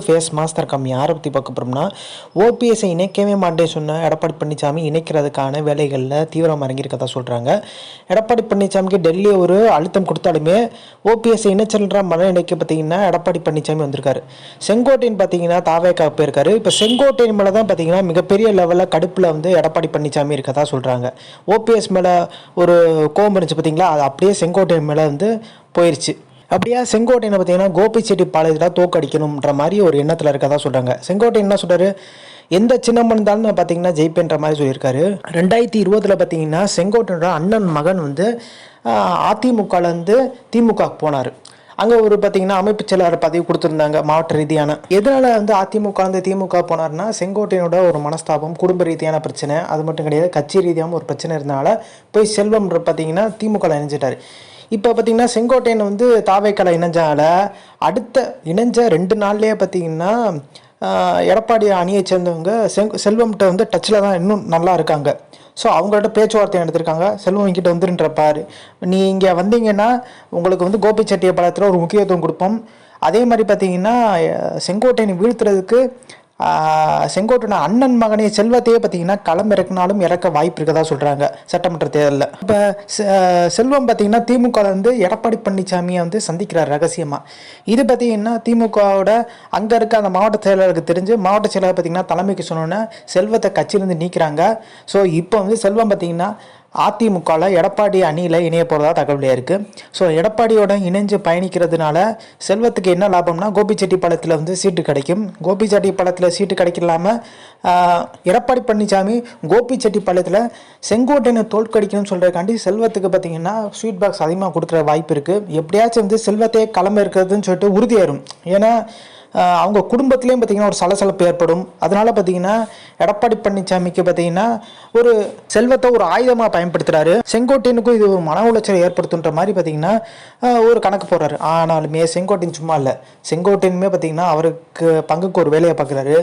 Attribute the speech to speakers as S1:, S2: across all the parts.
S1: Face master கம்மி யாரை பற்றி பார்க்க போகிறோம்னா ஓபிஎஸ்ஸை இணைக்கவே மாட்டேன்னு சொன்ன எடப்பாடி பழனிசாமி இணைக்கிறதுக்கான வேலைகளில் தீவிரமாக இறங்கியிருக்கதா சொல்கிறாங்க எடப்பாடி பழனிசாமிக்கு டெல்லியை ஒரு அழுத்தம் கொடுத்தாலுமே ஓபிஎஸ்ஸை இணைச்சல்ன்ற மன இணைக்க பார்த்தீங்கன்னா எடப்பாடி பழனிசாமி வந்திருக்காரு. செங்கோட்டையன் பார்த்தீங்கன்னா தாவேக்கா போயிருக்காரு. இப்போ செங்கோட்டையன் மேலே தான் பார்த்தீங்கன்னா மிகப்பெரிய லெவலில் கடுப்பில் வந்து எடப்பாடி பழனிசாமி இருக்கதா சொல்கிறாங்க ஓபிஎஸ் மேலே ஒரு கோபம் இருந்துச்சு பார்த்தீங்களா? அது அப்படியே செங்கோட்டையன் மேலே வந்து போயிருச்சு. அப்படியே செங்கோட்டையனை பார்த்தீங்கன்னா கோபிச்செட்டிப்பாளையத்தில் தோக்கடிக்கணுன்ற மாதிரி ஒரு எண்ணத்தில் இருக்கதா சொல்கிறாங்க செங்கோட்டையன் என்ன சொல்கிறாரு எந்த சின்னம்மன் இருந்தாலும் பார்த்தீங்கன்னா ஜெயிப்பேன்ற மாதிரி சொல்லியிருக்காரு. ரெண்டாயிரத்தி இருபதில் பார்த்தீங்கன்னா செங்கோட்டையனோட அண்ணன் மகன் வந்து அதிமுகலேருந்து திமுக போனார். அங்கே ஒரு பார்த்தீங்கன்னா அமைப்பு செயலாளர் பதவி கொடுத்துருந்தாங்க மாவட்ட ரீதியான. எதனால் வந்து அதிமுக வந்து திமுக போனார்னா செங்கோட்டையனோட ஒரு மனஸ்தாபம் குடும்ப ரீதியான பிரச்சனை அது மட்டும் கிடையாது கட்சி ரீதியாகவும் ஒரு பிரச்சனை இருந்தனால போய் செல்வம் பார்த்தீங்கன்னா திமுகவில் இணைஞ்சிட்டார். இப்போ பார்த்தீங்கன்னா செங்கோட்டையன் வந்து தாவைக்கலை இணைஞ்சால அடுத்த இணைஞ்ச ரெண்டு நாள்லேயே பார்த்தீங்கன்னா எடப்பாடி அணியை சேர்ந்தவங்க செங் செல்வம்கிட்ட வந்து டச்சில் தான் இன்னும் நல்லா இருக்காங்க. ஸோ அவங்கள்ட்ட பேச்சுவார்த்தை எடுத்திருக்காங்க செல்வம் இங்கிட்ட வந்துருன்றப்பார் நீ இங்கே வந்தீங்கன்னா உங்களுக்கு வந்து கோபிச்செட்டியப்பாளையத்தில் ஒரு முக்கியத்துவம் கொடுப்போம். அதே மாதிரி பார்த்தீங்கன்னா செங்கோட்டையனை வீழ்த்துறதுக்கு செங்கோட்டுனா அண்ணன் மகனே செல்வத்தையே பார்த்தீங்கன்னா களம் இறக்குனாலும் இறக்க வாய்ப்பு இருக்கதா சொல்கிறாங்க சட்டமன்ற தேர்தலில். இப்போ செல்வம் பார்த்தீங்கன்னா திமுக வந்து எடப்பாடி பழனிசாமியை வந்து சந்திக்கிறார் ரகசியமாக இது பார்த்தீங்கன்னா திமுகவோட அங்கே இருக்க அந்த மாவட்ட செயலாளருக்கு தெரிஞ்சு மாவட்ட செயலாளர் பார்த்தீங்கன்னா தலைமைக்கு சொன்னோன்னே செல்வத்தை கட்சியிலேருந்து நீக்கிறாங்க. ஸோ இப்போ வந்து செல்வம் பார்த்தீங்கன்னா அதிமுகவில் எடப்பாடி அணியில் இணைய போகிறதா தகவல் இருக்குது ஸோ எடப்பாடியோட இணைஞ்சு பயணிக்கிறதுனால செல்வத்துக்கு என்ன லாபம்னா கோபிச்செட்டிப்பாளையத்தில் வந்து சீட்டு கிடைக்கும். கோபிச்செட்டிப்பாளையத்தில் சீட்டு கிடைக்கலாமல் எடப்பாடி பழனிசாமி கோபிச்செட்டிப்பாளையத்தில் செங்கோட்டையனை தோற்கடிக்கணும்னு சொல்கிறதுக்காண்டி செல்வத்துக்கு பார்த்தீங்கன்னா ஸ்வீட் பாக்ஸ் அதிகமாக கொடுக்குற வாய்ப்பு இருக்குது எப்படியாச்சும் வந்து செல்வத்தையே கிளம்ப இருக்கிறதுன்னு சொல்லிட்டு உறுதியாயிரும் ஏன்னா அவங்க குடும்பத்துலேயும் பார்த்திங்கன்னா ஒரு சலசலப்பு ஏற்படும். அதனால் பார்த்திங்கன்னா எடப்பாடி பழனிசாமிக்கு பார்த்திங்கன்னா ஒரு செல்வத்தை ஒரு ஆயுதமாக பயன்படுத்துகிறாரு செங்கோட்டையனுக்கும் இது ஒரு மன உளைச்சலை ஏற்படுத்துன்ற மாதிரி பார்த்திங்கன்னா ஒரு கணக்கு போடுறாரு. ஆனாலுமே செங்கோட்டையன் சும்மா இல்லை. செங்கோட்டையனுமே பார்த்திங்கன்னா அவருக்கு பங்குக்கு ஒரு வேலையை பார்க்குறாரு.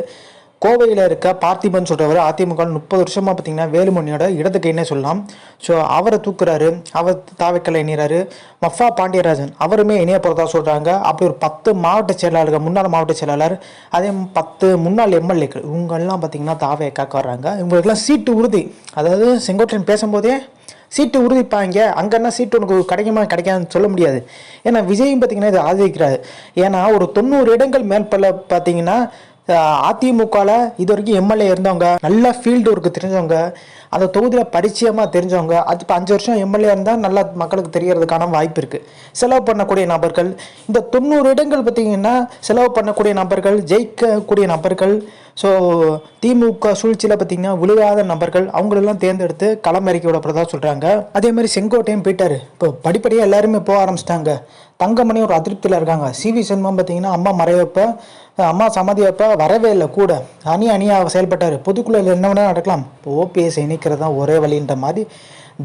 S1: கோவையில் இருக்க பார்த்திபன் சொல்கிறவர் அதிமுக முப்பது வருஷமாக பார்த்தீங்கன்னா வேலுமணியோட இடது கைன்னே சொல்லலாம். ஸோ அவரை தூக்குறாரு அவர் தாவைக்கல்ல இணைகிறாரு மஃபா பாண்டியராஜன் அவருமே இணைய போகிறதா சொல்கிறாங்க அப்படி ஒரு பத்து மாவட்ட செயலாளர்கள் முன்னாள் மாவட்ட செயலாளர் அதே பத்து முன்னாள் எம்எல்ஏக்கள் இவங்கெல்லாம் பார்த்தீங்கன்னா தாவை காக்க வர்றாங்க. இவங்களுக்குலாம் சீட்டு உறுதி. அதாவது செங்கோட்டையன் பேசும்போதே சீட்டு உறுதிப்பாங்க அங்கன்னா சீட்டு உனக்கு கிடைக்குமா கிடைக்காதுன்னு சொல்ல முடியாது. ஏன்னா விஜயும் பார்த்தீங்கன்னா இதை ஆதரிக்கிறாரு. ஏன்னா ஒரு தொண்ணூறு இடங்கள் மேற்பல பார்த்தீங்கன்னா அதிமுகவில் இது வரைக்கும் எம்எல்ஏ இருந்தவங்க நல்ல ஃபீல்டு ஒர்க்கு தெரிஞ்சவங்க அந்த தொகுதியில் பரிச்சயமாக தெரிஞ்சவங்க அது இப்போ அஞ்சு வருஷம் எம்எல்ஏ இருந்தால் நல்லா மக்களுக்கு தெரியறதுக்கான வாய்ப்பு இருக்குது செலவு பண்ணக்கூடிய நபர்கள் இந்த தொண்ணூறு இடங்கள் பார்த்திங்கன்னா செலவு பண்ணக்கூடிய நபர்கள் ஜெயிக்கக்கூடிய நபர்கள் ஸோ திமுக சூழ்ச்சியில் பார்த்திங்கன்னா விழுகாத நபர்கள் அவங்களெல்லாம் தேர்ந்தெடுத்து களமிறக்கி விடப்படுறதா சொல்கிறாங்க அதே மாதிரி செங்கோட்டையும் போயிட்டார். இப்போ படிப்படியாக எல்லாருமே போக ஆரம்பிச்சிட்டாங்க. தங்கமணி ஒரு அதிருப்தியில் இருக்காங்க. சி வி பார்த்திங்கன்னா அம்மா மறைவப்ப அம்மா சமாதி அப்போ வரவே இல்லை கூட. அணி அணியாக செயல்பட்டார். பொதுக்குழுவில் என்ன வேணால் நடக்கலாம். இப்போ ஓபிஎஸ் இணைக்கிறது தான் ஒரே வழின்ற மாதிரி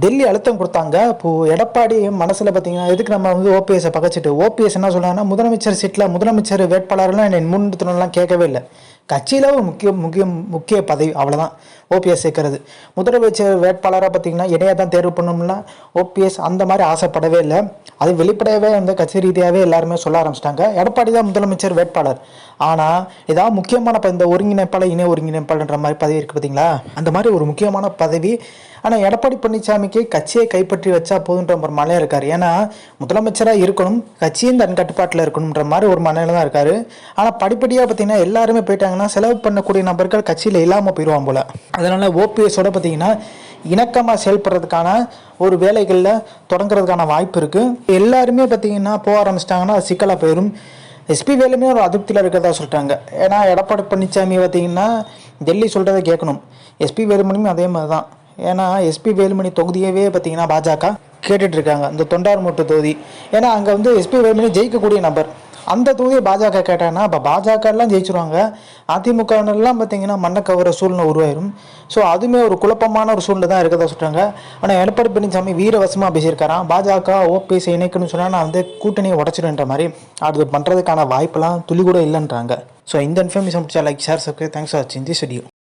S1: டெல்லி அழுத்தம் கொடுத்தாங்க. இப்போது எடப்பாடி மனசில் பார்த்தீங்கன்னா எதுக்கு நம்ம வந்து ஓபிஎஸை பகச்சிட்டு? ஓபிஎஸ் என்ன சொல்கிறாங்கன்னா முதலமைச்சர் சீட்டில் முதலமைச்சர் வேட்பாளர்லாம் என்னை முன்னிறுத்தணும்லாம் கேட்கவே இல்லை. கட்சியில் ஒரு முக்கிய முக்கிய முக்கிய பதவி அவ்வளோதான் ஓபிஎஸ் சேர்க்கறது. முதலமைச்சர் வேட்பாளராக பார்த்தீங்கன்னா இணையாக தான் தேர்வு பண்ணணும்னா ஓபிஎஸ் அந்த மாதிரி ஆசைப்படவே இல்லை. அது வெளிப்படையவே வந்து கட்சி ரீதியாகவே எல்லாருமே சொல்ல ஆரம்பிச்சிட்டாங்க. எடப்பாடி தான் முதலமைச்சர் வேட்பாளர். ஆனால் ஏதாவது முக்கியமான இந்த ஒருங்கிணைப்பாளர் இணை ஒருங்கிணைப்பாளர்ன்ற மாதிரி பதவி இருக்குது பார்த்தீங்களா? அந்த மாதிரி ஒரு முக்கியமான பதவி ஆனால் எடப்பாடி பழனிசாமிக்கு கட்சியை கைப்பற்றி வச்சா போதுன்ற ஒரு மலையாக இருக்கார். ஏன்னா முதலமைச்சராக இருக்கணும் கட்சியும் தன் கட்டுப்பாட்டில் இருக்கணுன்ற மாதிரி ஒரு மனையில் தான் இருக்கார். ஆனால் படிப்படியாக பார்த்தீங்கன்னா எல்லாருமே போயிட்டாங்கன்னா செலவு பண்ணக்கூடிய நபர்கள் கட்சியில் இல்லாமல் போயிடுவான் போல். அதனால் ஓபிஎஸோட பார்த்தீங்கன்னா இணக்கமாக செயல்படுறதுக்கான ஒரு வேலைகளில் தொடங்குறதுக்கான வாய்ப்பு இருக்குது எல்லாருமே பார்த்தீங்கன்னா போக ஆரம்பிச்சிட்டாங்கன்னா அது சிக்கலாக போயிடும் எஸ்பி வேலுமே ஒரு அதிருப்தியில் இருக்கிறதா சொல்லிட்டாங்க ஏன்னா எடப்பாடி பழனிசாமி பார்த்தீங்கன்னா டெல்லி சொல்கிறத கேட்கணும். எஸ்பி வேலுமணியும் அதே மாதிரி தான் ஏன்னா எஸ்பி வேலுமணி தொகுதியவே பார்த்தீங்கன்னா பாஜக கேட்டுட்ருக்காங்க இந்த தொண்டார் மூட்டு தொகுதி. ஏன்னா அங்கே வந்து எஸ்பி வேலுமணி ஜெயிக்கக்கூடிய நபர். அந்த தொகுதியை பாஜக கேட்டாங்கன்னா இப்போ பாஜக எல்லாம் ஜெயிச்சிருவாங்க. அதிமுகலாம் பார்த்தீங்கன்னா மண்ணை கவர சூழ்நிலை உருவாயிரும். ஸோ அதுவுமே ஒரு குழப்பமான ஒரு சூழ்நிலை தான் இருக்கதா சொல்கிறாங்க ஆனால் எடப்பாடி பழனிசாமி வீரவசமாக பேசியிருக்காராம் பாஜக ஓபிஎஸ் இணைக்கணும்னு சொன்னால் நான் வந்து கூட்டணியை உடச்சிடுன்ற மாதிரி. அது பண்ணுறதுக்கான வாய்ப்பெல்லாம் துளி கூட இல்லைன்றாங்க. ஸோ இந்த இன்ஃபர்மேஷன் பிடிச்சா like share subscribe thanks for வாட்சிங் தி ஸ்டுடியோ